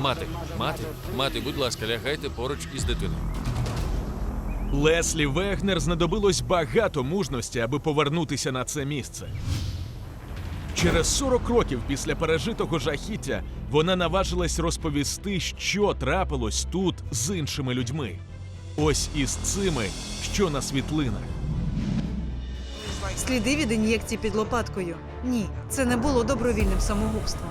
Мати, мати, мати, будь ласка, лягайте поруч із дитиною. Леслі Вегнер знадобилось багато мужності, аби повернутися на це місце. Через 40 років після пережитого жахіття вона наважилась розповісти, що трапилось тут з іншими людьми. Ось із цими, що на світлинах. Сліди від ін'єкцій під лопаткою. Ні, це не було добровільним самогубством.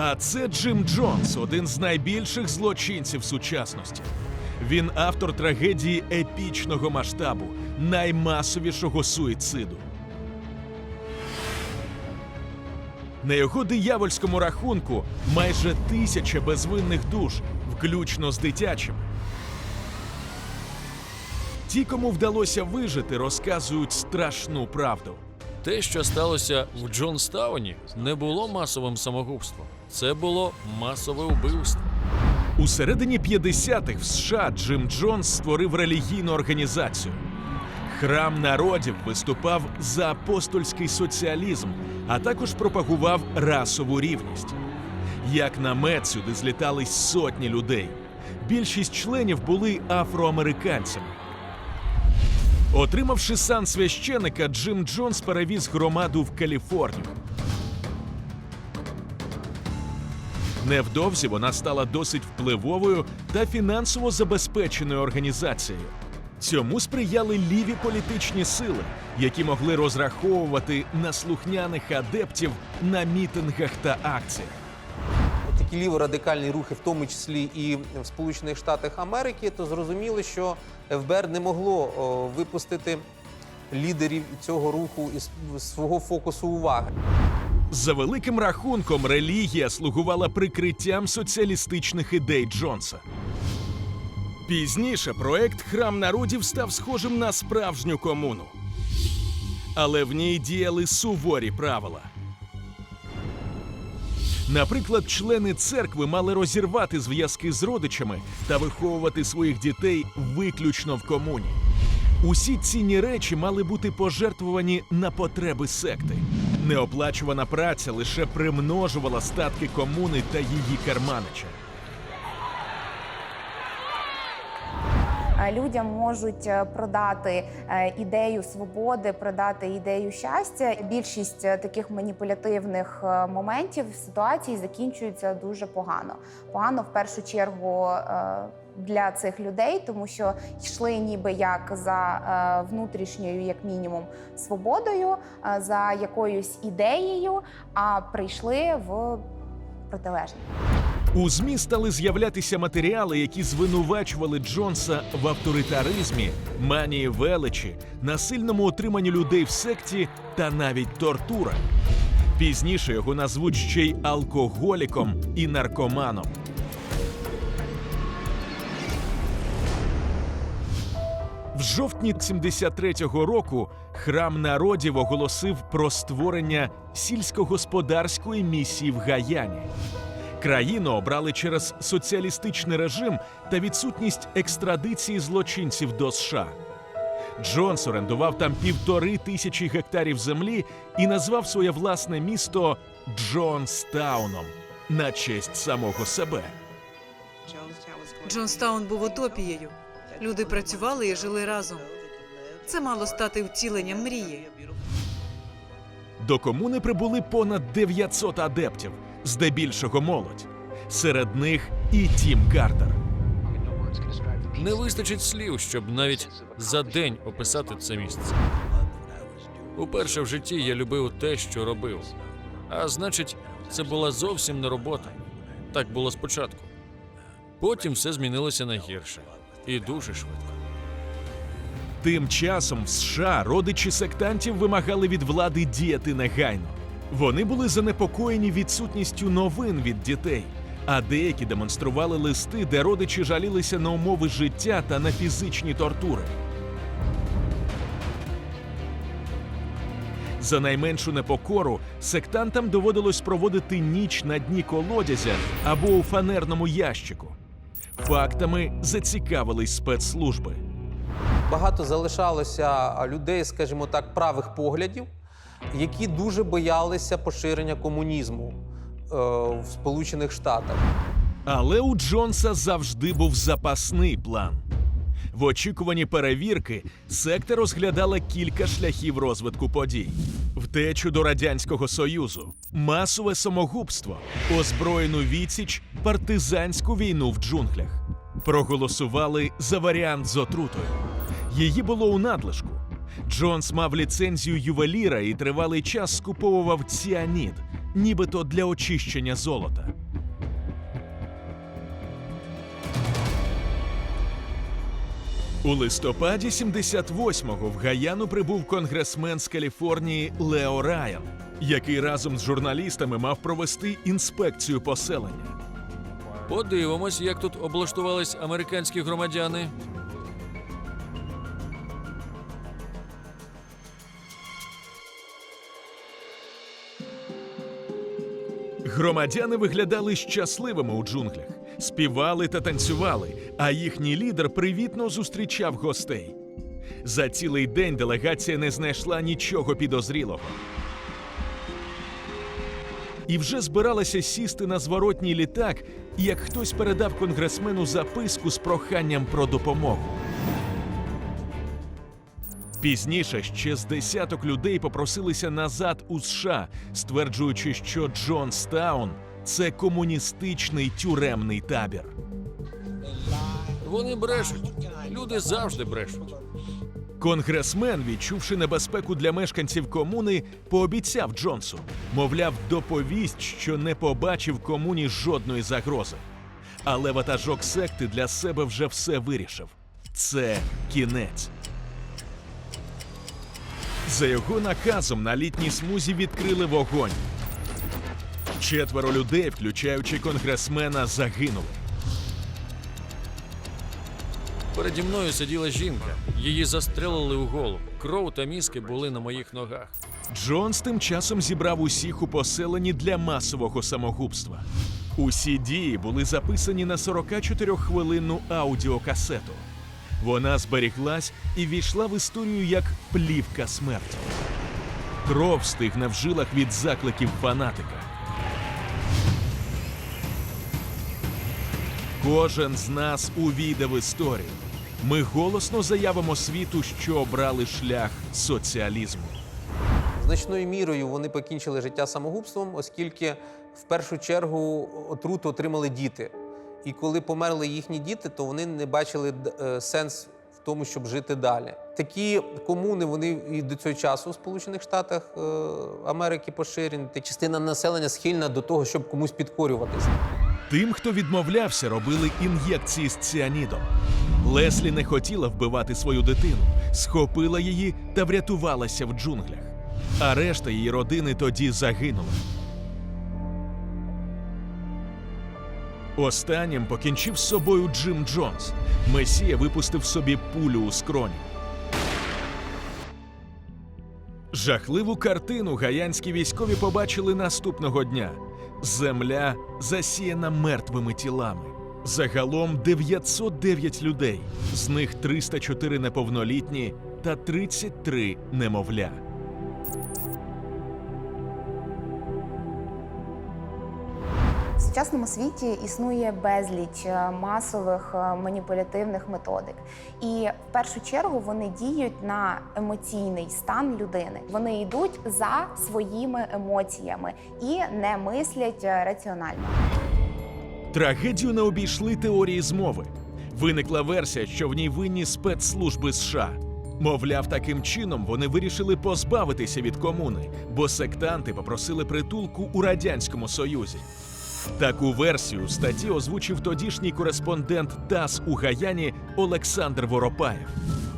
А це Джим Джонс, один з найбільших злочинців сучасності. Він автор трагедії епічного масштабу, наймасовішого суїциду. На його диявольському рахунку майже тисяча безвинних душ, включно з дитячими. Ті, кому вдалося вижити, розказують страшну правду. Те, що сталося в Джонстауні, не було масовим самогубством. Це було масове вбивство. У середині 50-х в США Джим Джонс створив релігійну організацію. Храм народів виступав за апостольський соціалізм, а також пропагував расову рівність. Як намет сюди злітались сотні людей. Більшість членів були афроамериканцями. Отримавши сан священика, Джим Джонс перевіз громаду в Каліфорнію. Невдовзі вона стала досить впливовою та фінансово забезпеченою організацією. Цьому сприяли ліві політичні сили, які могли розраховувати на слухняних адептів на мітингах та акціях. такі ліворадикальні рухи, в тому числі і в Сполучених Штатах Америки, то зрозуміло, що ФБР не могло випустити лідерів цього руху із свого фокусу уваги. За великим рахунком, релігія слугувала прикриттям соціалістичних ідей Джонса. Пізніше проект Храм народів став схожим на справжню комуну. Але в ній діяли суворі правила. Наприклад, члени церкви мали розірвати зв'язки з родичами та виховувати своїх дітей виключно в комуні. Усі цінні речі мали бути пожертвувані на потреби секти. Неоплачувана праця лише примножувала статки комуни та її керманича. Людям можуть е, продати е, ідею свободи, продати ідею щастя. Більшість е, таких маніпулятивних е, моментів ситуацій закінчуються дуже погано. Погано в першу чергу. е, Для цих людей, тому що йшли ніби як за е, внутрішньою, як мінімум, свободою, е, за якоюсь ідеєю, а прийшли в протилежне. У ЗМІ стали з'являтися матеріали, які звинувачували Джонса в авторитаризмі, манії величі, насильному утриманні людей в секті та навіть тортурах. Пізніше його назвуть ще й алкоголіком і наркоманом. В жовтні 73-го року храм народів оголосив про створення сільськогосподарської місії в Гаяні. Країну обрали через соціалістичний режим та відсутність екстрадиції злочинців до США. Джонс орендував там півтори тисячі гектарів землі і назвав своє власне місто Джонстауном на честь самого себе. Джонстаун був утопією. Люди працювали і жили разом. Це мало стати втіленням мрії. До комуни прибули понад 900 адептів, здебільшого молодь. Серед них і Тім Картер. Не вистачить слів, щоб навіть за день описати це місце. Уперше в житті я любив те, що робив. А значить, це була зовсім не робота. Так було спочатку. Потім все змінилося на гірше. І дуже швидко. Тим часом в США родичі сектантів вимагали від влади діяти негайно. Вони були занепокоєні відсутністю новин від дітей, а деякі демонстрували листи, де родичі жалілися на умови життя та на фізичні тортури. За найменшу непокору сектантам доводилось проводити ніч на дні колодязя або у фанерному ящику. Фактами зацікавились спецслужби. Багато залишалося людей, скажімо так, правих поглядів, які дуже боялися поширення комунізму в Сполучених Штатах. Але у Джонса завжди був запасний план. В очікуванні перевірки секта розглядала кілька шляхів розвитку подій: втечу до радянського союзу, масове самогубство, озброєну відсіч, партизанську війну в джунглях. Проголосували за варіант з отрутою. Її було у надлишку. Джонс мав ліцензію ювеліра і тривалий час скуповував ціанід, нібито для очищення золота. У листопаді 78-го в Гаяну прибув конгресмен з Каліфорнії Лео Райан, який разом з журналістами мав провести інспекцію поселення. Подивимось, як тут облаштувались американські громадяни. Громадяни виглядали щасливими у джунглях, співали та танцювали, а їхній лідер привітно зустрічав гостей. За цілий день делегація не знайшла нічого підозрілого. І вже збиралася сісти на зворотній літак, як хтось передав конгресмену записку з проханням про допомогу. Пізніше ще з десяток людей попросилися назад у США, стверджуючи, що Джонстаун це комуністичний тюремний табір. Вони брешуть. Люди завжди брешуть. Конгресмен, відчувши небезпеку для мешканців комуни, пообіцяв Джонсу, мовляв, доповість, що не побачив комуні жодної загрози. Але ватажок секти для себе вже все вирішив. Це кінець. За його наказом на літній смузі відкрили вогонь. Четверо людей, включаючи конгресмена, загинули. Переді мною сиділа жінка. Її застрелили у голову. Кров та мізки були на моїх ногах. Джонс тим часом зібрав усіх у поселенні для масового самогубства. Усі дії були записані на 44-хвилинну аудіокасету. Вона зберіглась і війшла в історію як плівка смерті. Кров стигне в жилах від закликів фанатика. Кожен з нас увійде в історію. Ми голосно заявимо світу, що обрали шлях соціалізму. Значною мірою вони покінчили життя самогубством, оскільки в першу чергу отруту отримали діти. І коли померли їхні діти, то вони не бачили е, сенс в тому, щоб жити далі. Такі комуни вони і до цього часу в Сполучених Штатах е, Америки поширені. Частина населення схильна до того, щоб комусь підкорюватися. Тим, хто відмовлявся, робили ін'єкції з ціанідом. Леслі не хотіла вбивати свою дитину, схопила її та врятувалася в джунглях. А решта її родини тоді загинула. Останнім покінчив з собою Джим Джонс. Месія випустив собі пулю у скроню. Жахливу картину гаянські військові побачили наступного дня. Земля засіяна мертвими тілами. Загалом 909 людей, з них 304 неповнолітні та 33 немовля. Сучасному світі існує безліч е, масових е, маніпулятивних методик, і в першу чергу вони діють на емоційний стан людини. Вони йдуть за своїми емоціями і не мислять е, раціонально. Трагедію не обійшли теорії змови. Виникла версія, що в ній винні спецслужби США. Мовляв, таким чином вони вирішили позбавитися від комуни, бо сектанти попросили притулку у радянському союзі. Таку версію статті озвучив тодішній кореспондент ТАСС у Гаяні Олександр Воропаєв.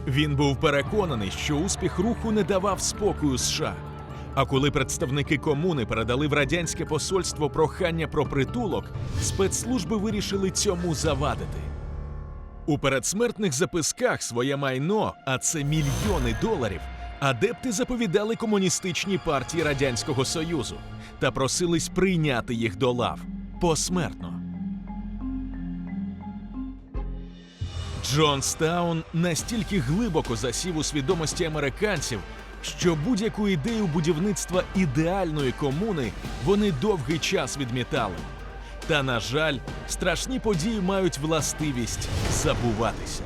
Він був переконаний, що успіх руху не давав спокою США. А коли представники комуни передали в радянське посольство прохання про притулок, спецслужби вирішили цьому завадити. У передсмертних записках своє майно, а це мільйони доларів, адепти заповідали комуністичній партії Радянського Союзу та просились прийняти їх до лав посмертно. Джонстаун настільки глибоко засів у свідомості американців, що будь-яку ідею будівництва ідеальної комуни вони довгий час відмітали. Та, на жаль, страшні події мають властивість забуватися.